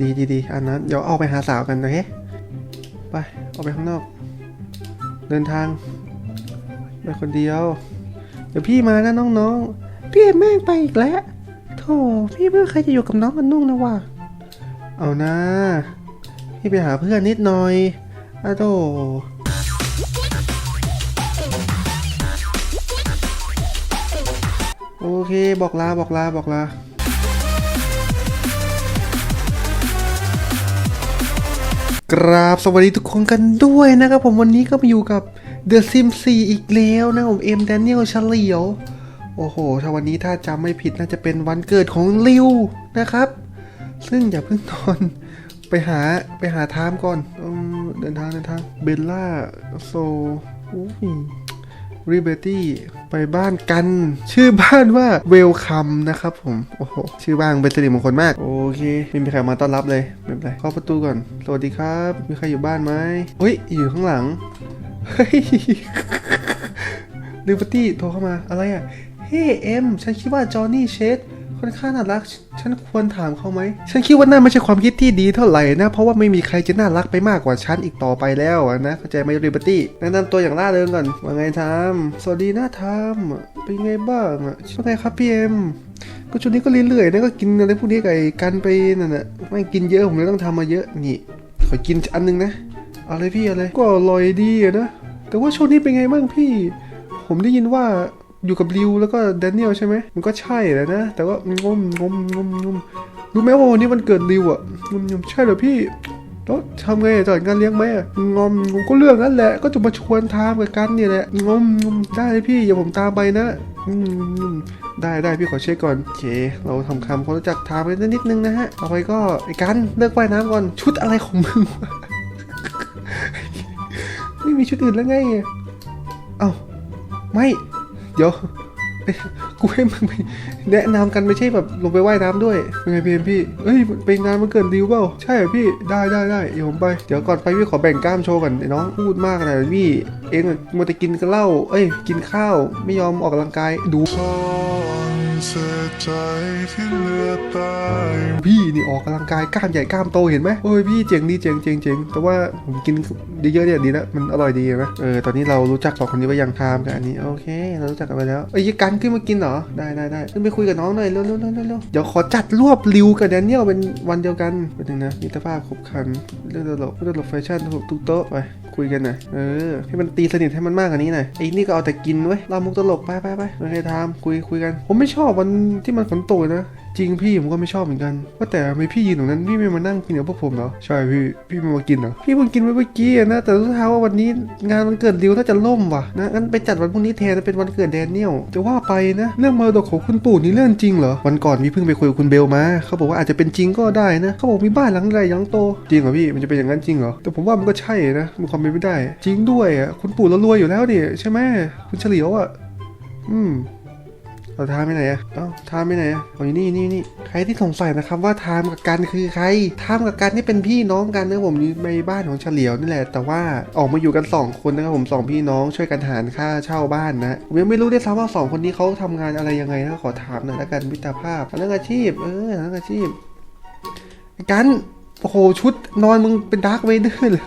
ดีดีดีอันนั้นเดี๋ยวเอาไปหาสาวกันโอเคไปออกไปข้างนอก เดินทางไปคนเดียว เดี๋ยวพี่มานะน้องๆพี่แม่งไปอีกแล้วโธ่พี่ไม่เคยจะอยู่กับน้องกันนุ่งนะว่ะเอานะพี่ไปหาเพื่อนนิดหน่อยอะโธ่โอเคบอกลาบอกลาบอกลา กราบสวัสดีทุกคนกันด้วยนะครับผมวันนี้ก็มาอยู่กับ The Sims 4 อีกแล้วนะผมเอ็มแดเนียลเฉลียว โอ้โห ถ้าวันนี้ถ้าจำไม่ผิดน่าจะเป็นวันเกิดของลิวนะครับ ซึ่งอย่าเพิ่งนอน ไปหาไปหาทามก่อนเออเดินทางเดินทางเบลล่าโซอุ้ย ริเบตี้ไปบ้านกัน ชื่อบ้านว่าเวลคัมนะครับผม โอ้โห ชื่อบ้านเป็นสิริมงคลมาก โอเคไม่มีใครมาต้อนรับเลย ไม่เป็นไรเข้าประตูก่อน สวัสดีครับ มีใครอยู่บ้านไหมเฮ้ย อยู่ข้างหลัง เฮ้ยริเบตี้โทรเข้ามา อะไรอะ เฮ้เอ็ม ฉันคิดว่าจอห์นนี่เชด ค่อนข้างน่ารัก ฉันควรถามเขาไหม ฉันคิดว่าน่าไม่ใช่ความคิดที่ดีเท่าไหร่นะ เพราะว่าไม่มีใครจะน่ารักไปมากกว่าฉันอีกต่อไปแล้วนะ เข้าใจไหมลิเบร์ตี้แนะนำตัวอย่างล่าเริงก่อน ว่าไงทามสวัสดีนะทามเป็นไงบ้างอะว่าไงครับพี่เอ็มก็ช่วงนี้ก็เรื่อยๆนะก็กินอะไรพวกนี้ไอ้กันไปนั่นน่ะไม่กินเยอะผมเลยต้องทำมาเยอะนี่ขอกินอันนึงนะเอาเลยพี่เอาเลยก็อร่อยดีอะนะแต่ว่าช่วงนี้เป็นไงบ้างพี่ ผมได้ยินว่า อยู่กับริวแล้วก็แดเนียลใช่ไหมมันก็ใช่แหละนะ แต่ว่างมงมงมงมรู้ไหมว่าวันนี้วันเกิดริวอะงมงมใช่เหรอพี่แล้วทำไงจัดงานเลี้ยงไหมอะงอมงมก็เรื่องนั้นแหละ ก็จะมาชวนทามกับกันเนี่ยแหละงมงมได้เลยพี่อย่าผมตามไปนะอืมได้ได้พี่ขอเช็คก่อนโอเค เราทำคำความรู้จักทามไปนิดนึงนะฮะต่อไปก็ไอ้กันเลิกว่ายน้ำก่อนชุดอะไรของมึงวะไม่มีชุดอื่นแล้วไงเอ้าไม่ เดี๋ยวกูให้มึงไปแนะนำกันไม่ใช่แบบลงไปว่ายน้ำด้วยเป็นไงพี่เอ็มพี่เอ้ยเป็นงานมันเกิดดิวเปล่าใช่พี่ได้ได้ได้เดี๋ยวผมไปเดี๋ยวก่อนไปพี่ขอแบ่งกล้ามโชว์ก่อนไอ้น้องพูดมากเลยพี่เองมัวแต่กินกเหล้าเอ้ยกินข้าวไม่ยอมออกกำลังกายดู เสียใจที่เหลือตายพี่นี่ออกกำลังกายกล้ามใหญ่กล้ามโตเห็นไหมโอ้ยพี่เจ๋งดีเจ๋งเจ๋งเจ๋งแต่ว่าผมกินเยอะเนี่ยดีแล้วมันอร่อยดีนไหมเออตอนนี้เรารู้จักสองคนนี้ไว้ยังทามกับอันนี้โอเค เรารู้จักกันไปแล้วเอ้ยกันขึ้นมากินเหรอได้ได้ได้ขึ้นไปคุยกับน้องหน่อยเร็วเร็วเร็วเร็วเดี๋ยวขอจัดรวบริวกับแดเนียลเป็นวันเดียวกันเป็นยังนะมิตรภาพครบคันเรื่องตลกเรื่องตลกแฟชั่นถูกทุกโต๊ะไปคุยกันหน่อยเออให้มันตีสนิทให้มันมากกว่านี้หน่อยไอ้นี่ก็เอาแต่กินเว้ยเรามุกตลกไปไปไปโอเคทามคุยคุยกัน ผมไม่ชอบวันที่มันฝนตกนะ จริงพี่ผมก็ไม่ชอบเหมือนกันว่าแต่ทำไมพี่ยืนตรงนั้นพี่ไม่มานั่งกินกับพวกผมเหรอใช่พี่พี่ไม่มากินเหรอพี่เพิ่งกินไปเมื่อกี้นะแต่รู้ท้าว่าวันนี้งานวันเกิดริวน่าจะล่มว่ะนะงั้นไปจัดวันพรุ่งนี้แทนนะเป็นวันเกิดแดเนียลจะว่าไปนะเรื่องมรดกของคุณปู่นี่เรื่องจริงเหรอวันก่อนพี่เพิ่งไปคุยกับคุณเบลมาเขาบอกว่าอาจจะเป็นจริงก็ได้นะเขาบอกมีบ้านหลังใหญ่หลังโตจริงเหรอพี่มันจะเป็นอย่างนั้นจริงเหรอแต่ผมว่ามันก็ใช่นะมันความเป็นไม่ได้ จริงด้วยอะคุณปู่เรารวยอยู่แล้วดิใช่ไหมคุณเฉลียวอะอืม เราทามไปไหนอะเอ้าทามไปไหนอะเอาอยู่นี่นี่นี่ใครที่สงสัยนะครับว่าทามกับกันคือใครทามกับกันนี่เป็นพี่น้องกันนะผมอยู่ในบ้านของเฉลียวนี่แหละ แต่ว่าออกมาอยู่กันสองคนนะครับผมสองพี่น้องช่วยกันหารค่าเช่าบ้านนะผมยังไม่รู้ด้วยซ้ำว่าสองคนนี้เขาทำงานอะไรยังไงนะขอถามหน่อยละกันมิตรภาพเรื่องอาชีพ เออเรื่องอาชีพ กันโอ้โหชุดนอนมึงเป็นดาร์กเวเดอร์เลย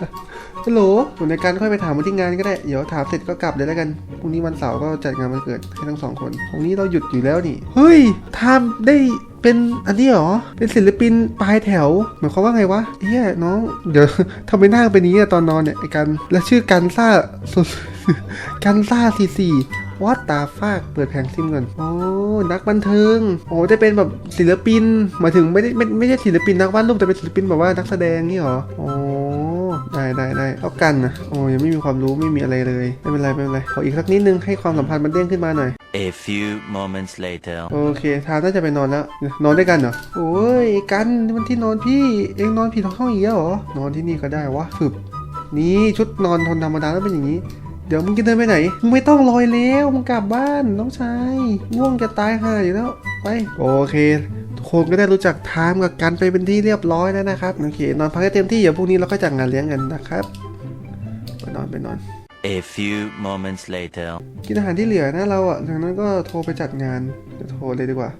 ฮัลโหลผมในการค่อยไปถามมาที่งานก็ได้ เดี๋ยวถามเสร็จก็กลับเลยแล้วกัน พรุ่งนี้วันเสาร์ก็จัดงานวันเกิดให้ทั้งสองคนพรุ่งนี้เราหยุดอยู่แล้วนี่ เฮ้ยทำได้เป็นอันนี้เหรอ เป็นศิลปินปลายแถว หมายความว่าไงวะเฮียน้อง เดี๋ยวทำไมหน้าเป็นอย่างนี้อะตอนนอนเนี่ยไอ้กัน แล้วชื่อกันซ่าสุดกันซ่าสี่สี่วัดตาฟากเปิดแผงซิมก่อน โอ้ นักบันเทิง โอ้จะเป็นแบบศิลปิน หมายถึงไม่ได้ไม่ไม่ใช่ศิลปินนักวาดรูปแต่เป็นศิลปินแบบว่านักแสดงนี่เหรอโอ้ ได้ได้ได้เอากันนะโอ้ยังไม่มีความรู้ไม่มีอะไรเลยไม่เป็นไรไม่เป็นไรขออีกสักนิดนึงให้ความสัมพันธ์มันเด้งขึ้นมาหน่อย A few moments later. โอเคทามน่าจะไปนอนแล้ว นอนด้วยกันเหรอ โอ้ยกันนี่มันที่นอนพี่ เองนอนผิดห้องอีกแล้วเหรอ นอนที่นี่ก็ได้วะฝึบนี่ชุดนอนทนธรรมดาแล้วเป็นอย่างนี้เดี๋ยวมึงจะเดินไปไหน มึงไม่ต้องลอยแล้ว มึงกลับบ้านน้องชายง่วงจะตายห่าอยู่แล้ว ไป โอเคทุก คนก็ได้รู้จักไทม์กับกันไปเป็นที่เรียบร้อยแล้วนะครับโอเคนอนพักให้เต็มที่เดี๋ยวพรุ่งนี้เราก็จัดงานเลี้ยงกันนะครับไปนอนไปนอน A few moments later. กินอาหารที่เหลือนะเราอะดังนั้นก็โทรไปจัดงานจะโทรเลยดีกว่า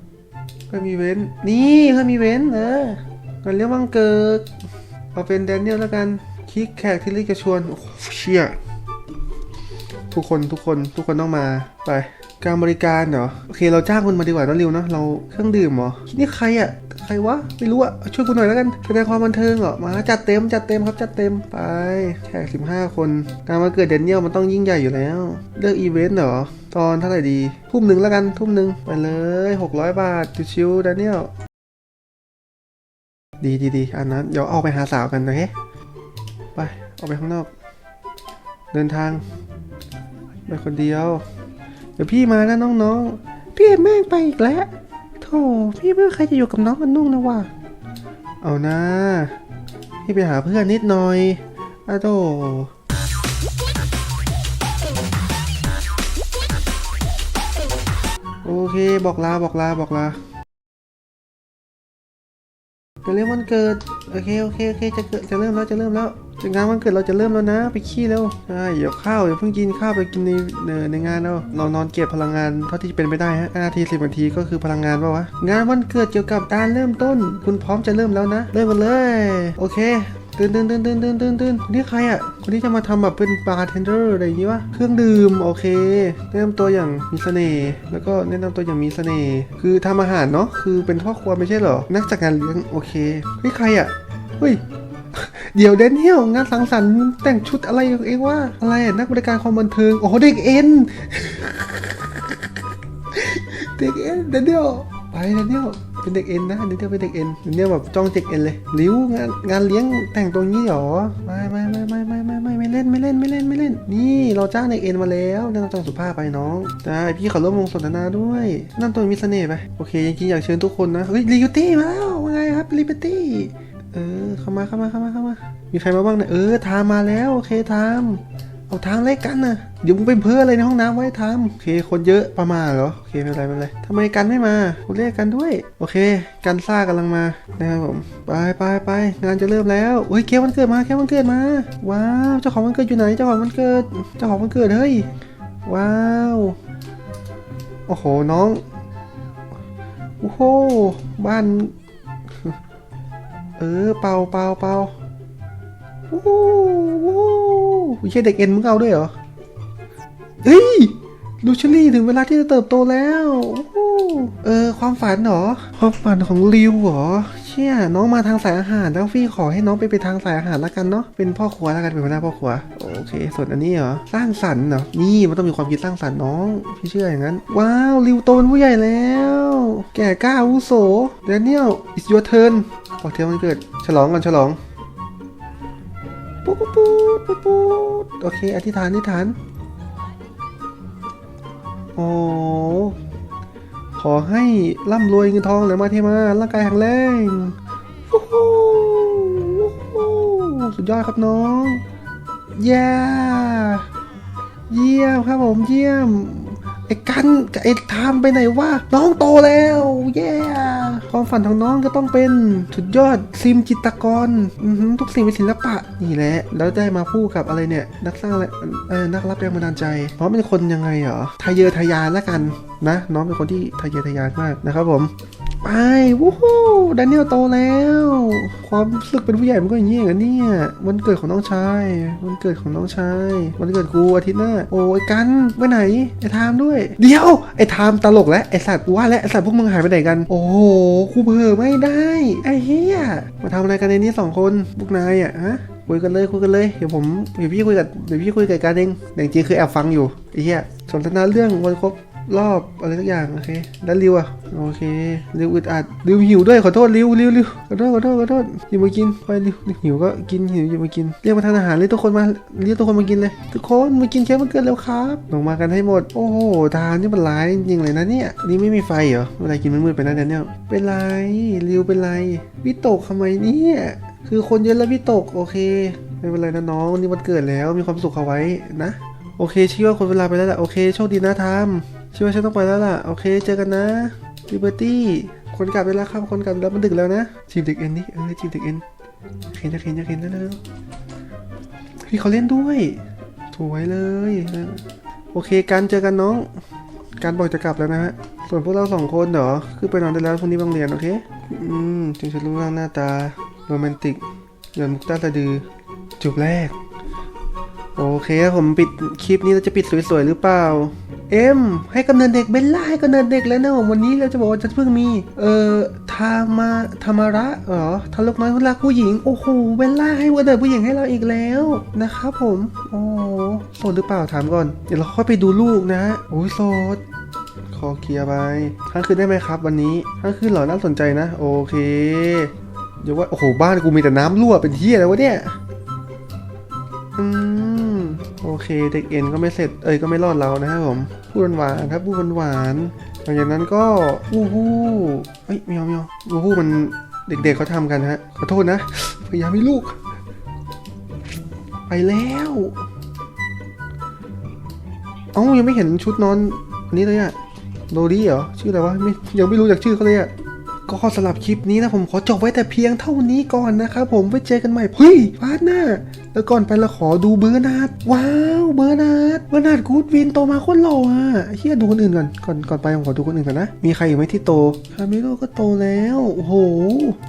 ก็มีเว้นนี่ก็มีเว้นเออกันเรียกวังเกิดเอาเป็นแดเนียลแล้วกันคลิกแขกที่เรียกจะชวนโอ้โหเชี่ยทุกคนทุกคนทุกคนต้องมาไป การบริการเหรอโอเคเราจ้างคนมาดีกว่าน้องริวเนาะเราเครื่องดื่มเหรอนี่ใครอะใครวะไม่รู้อะช่วยกูหน่อยแล้วกันแสดงความบันเทิงเหรอมาจัดเต็มจัดเต็มครับจัดเต็มไปแขก15คน การมาเกิดแดนเนียลมันต้องยิ่งใหญ่อยู่แล้ว เลือกอีเวนต์เหรอ ตอนเท่าไหร่ดี ทุ่มหนึ่งแล้วกันทุ่มหนึ่งไปเลย600บาทชิวๆแดนเนียลดีดีดีอันนั้นเดี๋ยวเอาไปหาสาวกันนะเฮ้ไปออกไปข้างนอก เดินทางไปคนเดียว เดี๋ยวพี่มานะน้องๆ พี่แม่งไปอีกแล้วโธ่พี่ไม่เคยจะอยู่กับน้องกันนุ่งนะว่ะเอานะ พี่ไปหาเพื่อนนิดหน่อยอะโธ่โอเคบอกลาบอกลาบอกลาจะเริ่มวันเกิด โอเค โอเค โอเค จะเกิดจะเริ่มแล้ว จะเริ่มแล้ว จะงานวันเกิดเราจะเริ่มแล้วนะ ไปขี้แล้วใช่เดี๋ยวข้าวเดี๋ยวเพิ่งกินข้าวไปกินในในในงานแล้วเรานอนเก็บพลังงานเท่าที่เป็นไปได้ฮะนาทีสิบนาทีก็คือพลังงานปะวะงานวันเกิดเกี่ยวกับการเริ่มต้น คุณพร้อมจะเริ่มแล้วนะ เริ่มกันเลย โอเคตื่นตื่นตื่นตื่นตื่นตื่นตื่นคนนี้ใครอะ คนนี้จะมาทำแบบเป็นบาร์เทนเดอร์อะไรอย่างงี้วะ เครื่องดื่ม โอเค แนะนำตัวอย่างมีเสน่ห์ แล้วก็แนะนำตัวอย่างมีเสน่ห์ คือทำอาหารเนาะ คือเป็นพ่อครัวไม่ใช่เหรอ นักจัดงานเลี้ยง โอเคเฮ้ยใครอะ เฮ้ย เดี๋ยวเดนเนียลงานสังสรรค์แต่งชุดอะไรเองว่าอะไรนักบริการความบันเทิงโอ้โหเด็กเอ็นเด็กเอ็นเดนเนียลไปเดนเนียลเป็นเด็กเอ็นนะเดนเนียลเป็นเด็กเอ็นเดนเนียลแบบจ้องเด็กเอ็นเลยลิ้วงานงานเลี้ยงแต่งตัวงี้เหรอไม่ไม่ไม่ไม่ไม่ไม่ไม่ไม่เล่นไม่เล่นไม่เล่นไม่เล่น นี่เราจ้างเด็กเอ็นมาแล้วนั่นเราต้องสุภาพไปน้องได้พี่ขอร่วมวงสนทนาด้วย นั่นตัวมีเสน่ห์ไปโอเคจริงๆอยากเชิญทุกคนนะเฮ้ยลิวตี้มาแล้วว่าไงครับลิเบตี้ เออ เข้ามาเข้ามาเข้ามาเข้ามา มีใครมาบ้างนี่ยเออทามมาแล้วโอเคทามเอาทางเล็กกันนะเดี๋ยวมึงเป็นเพื่ออะไรในห้องน้ำไว้ทามโอเค คนเยอะประมาณเหรอโอเคไม่เป็นไรไม่เป็นไรทำไมกันไม่มาคุณเรียกกันด้วย โอเค กันซ่ากำลังมานะครับผมไปไปไปงานจะเริ่มแล้วเฮ้ยเค้กวันเกิดมาเค้กวันเกิดมา ว้าวเจ้าของวันเกิดอยู่ไหนเจ้าของวันเกิด เจ้าของวันเกิดเฮ้ยว้าวโอ้โหน้องโอ้โหบ้าน เออ เป่าเป่าเป่าโอ้โหโอ้โหไม่ใช่เด็กเอ็นมึงเอาด้วยเหรอเฮ้ยลูชลี่ถึงเวลาที่จะเติบโตแล้วโอ้โหเออ ความฝันเหรอ ความฝันของริวเหรอ เชี่ย น้องมาทางสายอาหารแล้วฟี่ขอให้น้องไปไปทางสายอาหารแล้วกันเนาะ เป็นพ่อครัวแล้วกันเป็นหัวหน้าพ่อครัว โอเค ส่วนอันนี้เหรอ สร้างสรรค์เหรอ นี่มันต้องมีความคิดสร้างสรรค์น้อง พี่เชื่ออย่างนั้น ว้าว ริวโตเป็นผู้ใหญ่แล้ว แก่กล้าอาวุโสเดนเนียล it's your turn บอกเทวันเกิด ฉลองก่อนฉลอง ปุ๊บปุ๊บปุ๊บปุ๊บโอเค อธิษฐาน อธิษฐาน โอ้ขอให้ร่ำรวยเงินทองไหลมาเทมา ร่างกายแข็งแรงวู้ฮู้วู้ฮู้สุดยอดครับน้อง เย้ เยี่ยมครับผมเยี่ยม อ้กันกับไอ้ทามไปไหนวะน้องโตแล้วเย่ความฝันของน้องก็ต้องเป็นสุดยอดซิมจิตกรทุกสิ่งเป็นศิลปะนี่แหละ แล้วได้มาพูดกับอะไรเนี่ย นักสร้างอะไรเออนักรับแรงบันดาลใจน้องเป็นคนยังไงเหรอทะเยอทะยานละกันนะ น้องเป็นคนที่ทะเยอทะยานมากนะครับผม ไปวู้ฮู้แดเนียลโตแล้ว ความรู้สึกเป็นผู้ใหญ่มันก็อย่างนี้อย่างนั้นเนี่ยวันเกิดของน้องชายวันเกิดของน้องชายวันเกิดกูอาทิตย์หน้าโอ้ยกันไปไหนไอ้ไทามด้วย เดี๋ยวไอ้ไทามตลกแล้วไอ้สัตว์กูว่าแล้วไอ้สัตว์พวกมึงหายไปไหนกัน โอ้โหกูเผลอไม่ได้ไอ้เหี้ยมาทำอะไรกันในนี้สองคนพวกนายอะฮะคุยกันเลยคุยกันเลยเดี๋ยวผมเดี๋ยวพี่คุยกับเดี๋ยวพี่คุยกับการเองแต่จริงๆคือแอบฟังอยู่ไอ้เหี้ยสนทนาเรื่องวันครบ รอบอะไรสักอย่างโอเคแล้วริวอะโอเคริวอึดอัดริวหิวด้วยขอโทษริวริวริวขอโทษขอโทษขอโทษหยิบมากินไปริวหิวก็กินหิวหยิบมากินเรียกมาทานอาหารเรียทุกคนมาเรียกทุกคนมากินเลยทุกคนมากินเค้กวันเกิดเร็วครับลงมากันให้หมด โอ้โหทานนี่มันร้ายจริงเลยนะเนี่ยนี่ไม่มีไฟเหรอเวลากินมืดๆไปนะเนี่ยเป็นไรริวเป็นไรวิตกทำไมเนี่ยคือคนเยอะแล้ววิตกโอเคไม่เป็นไรนะน้องนี่วันเกิดแล้วมีความสุขเอาไว้นะ โอเคเชื่อว่าคนเวลาไปแล้วแหละโอเคโชคดีนะทาม ช่ว่าฉันต้องไปแล้วล่ะ โอเค เจอกันนะลิเบอร์ตี้คนกลับไปแล้วครับคนกลับแล้วมันดึกแล้วนะจีบเด็กเอ็นนี่เออจีบเด็กเอ็นเห็นจะเห็นจะเห็นแล้วแล้วพี่เขาเล่นด้วยสวยเลยโอเคกันเจอกันน้อง การบอกจะกลับแล้วนะฮะส่วนพวกเราสองคนเหรอคือไปนอนได้แล้วพรุ่งนี้ไปโรงเรียนโอเคอืมจึงจะรู้ร่างหน้าตาโรแมนติกหย่อนมุกตาตะดือจูบแรก โอเคผมปิดคลิปนี้เราจะปิดสวยๆหรือเปล่า เอ็มให้กำเนิดเด็กเบลล่าให้กำเนิดเด็กแล้วนะวันนี้เราจะบอกว่าจะเพิ่งมี เอ่อทามาธรรมระเหรอทารกน้อยคนรักผู้หญิงโอ้โหเบลล่าให้วันเกิดผู้หญิงให้เราอีกแล้วนะครับผม โอ้โสดหรือเปล่าถามก่อน เดี๋ยวเราค่อยไปดูลูกนะโอ้ยโสดขอเคลียร์ไปค้างคืนได้ไหมครับ วันนี้ค้างคืนเหรอน่าสนใจนะ โอเคเดี๋ยวว่าโอ้โหบ้านกูมีแต่น้ำรั่วเป็นที่อะไรวะเนี่ยอืม อเคเด็กเอ็นก็ไม่เสร็จเอ้ยก็ไม่รอดเรานะครับผมพูดหวานๆครับพูดหวานๆหลังจากนั้นก็วู้ฮู้เอ้ยไม่เอาไม่เอาวู้ฮู้มันเด็กๆเขาทำกันฮะขอโทษนะ พยายามให้ลูก ไปแล้วเอ้ายังไม่เห็นชุดนอนอันนี้เลยอะโรดี้เหรอชื่ออะไรวะไม่ยังไม่รู้จากชื่อเขาเลยอะ ก็สำหรับคลิปนี้นะผมขอจบไว้แต่เพียงเท่านี้ก่อนนะครับผมไว้เจอกันใหม่เฮ้ยพาร์ทหน้า แล้วก่อนไปเราขอดูเบอร์นาร์ดว้าวเบอร์นาร์ดเบอร์นาร์ดกูดวินโตมาโคตรหล่ออะเฮียดูคนอื่นก่อนก่อนก่อนไปผมขอดูคนอื่นก่อนนะ มีใครอีกไหมที่โตคาเมโลก็โตแล้วโอ้โห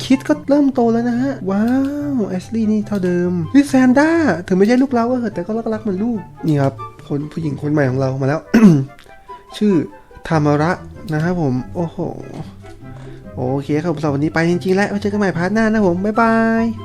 คิดก็เริ่มโตแล้วนะฮะว้าวแอชลี่นี่เท่าเดิมลิซแซนด้าถึงไม่ใช่ลูกเราก็เถอะแต่ก็รักรักๆเหมือนลูกนี่ครับคนผู้หญิงคนใหม่ของเรามาแล้ว ชื่อธามาระนะครับผม โอ้โห โอเคครับสำหรับวันนี้ไปจริงๆแล้วไว้เจอกันใหม่พาร์ทหน้านะผม บ๊ายบาย